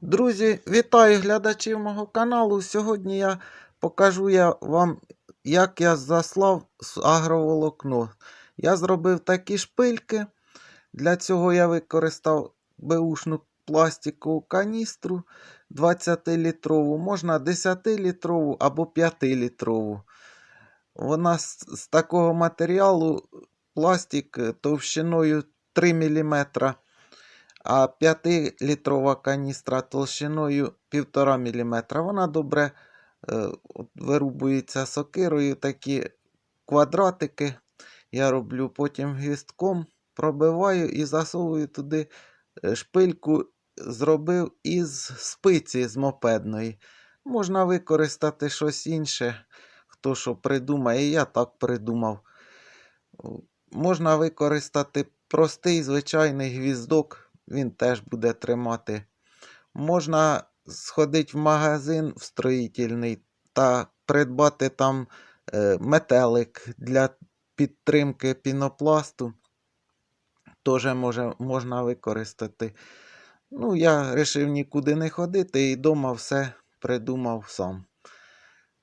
Друзі, вітаю глядачів мого каналу. Сьогодні я покажу я вам, як я заслав агроволокно. Я зробив такі шпильки. Для цього я використав беушну пластикову каністру 20-літрову, можна 10-літрову або 5-літрову. Вона з, з такого матеріалу пластик товщиною 3 мм а 5-літрова каністра толщиною 1,5 мм. Вона добре е, вирубується сокирою, такі квадратики я роблю потім гвістком, пробиваю і засовую туди е, шпильку, зробив із спиці з мопедної. Можна використати щось інше, хто що придумає, я так придумав. Можна використати простий звичайний гвіздок, він теж буде тримати. Можна сходити в магазин в строїтельний та придбати там е, метелик для підтримки пінопласту. Теж можна використати. Ну, я вирішив нікуди не ходити і вдома все придумав сам.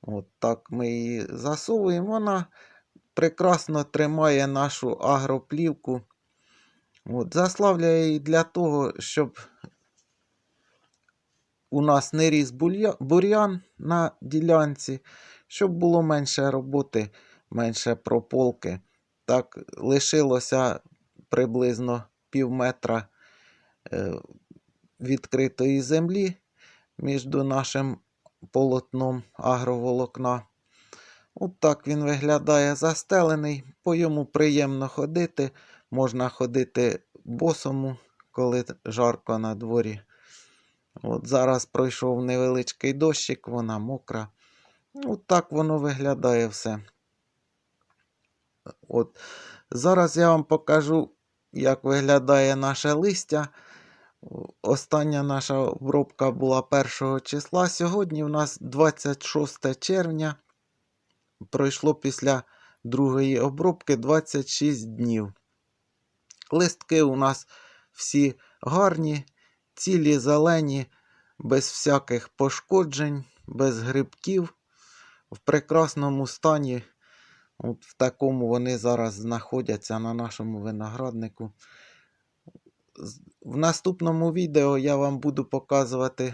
От так ми її засовуємо. Вона прекрасно тримає нашу агроплівку. От, заслав я її для того, щоб у нас не ріс бур'ян на ділянці, щоб було менше роботи, менше прополки. Так, лишилося приблизно пів метра е, відкритої землі між нашим полотном агроволокна. От так він виглядає застелений. По йому приємно ходити. Можна ходити босому, коли жарко на дворі. От зараз пройшов невеличкий дощик, вона мокра. От так воно виглядає все. От. Зараз я вам покажу, як виглядає наше листя. Остання наша обробка була 1 числа. Сьогодні у нас 26 червня. Пройшло після другої обробки 26 днів. Листки у нас всі гарні, цілі зелені, без всяких пошкоджень, без грибків, в прекрасному стані. От в такому вони зараз знаходяться на нашому винограднику. В наступному відео я вам буду показувати,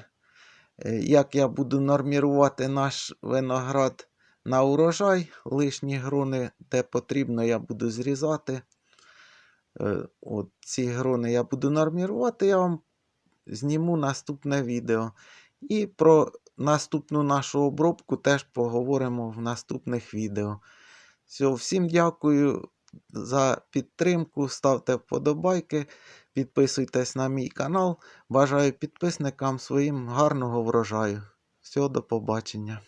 е, як я буду нормірувати наш виноград на урожай. Лишні грони, де потрібно, я буду зрізати. Е, От ці грони я буду нормірувати, я вам зніму наступне відео. І про наступну нашу обробку теж поговоримо в наступних відео. Все, всім дякую за підтримку. Ставте вподобайки, підписуйтесь на мій канал. Бажаю підписникам своїм гарного врожаю. Всього до побачення.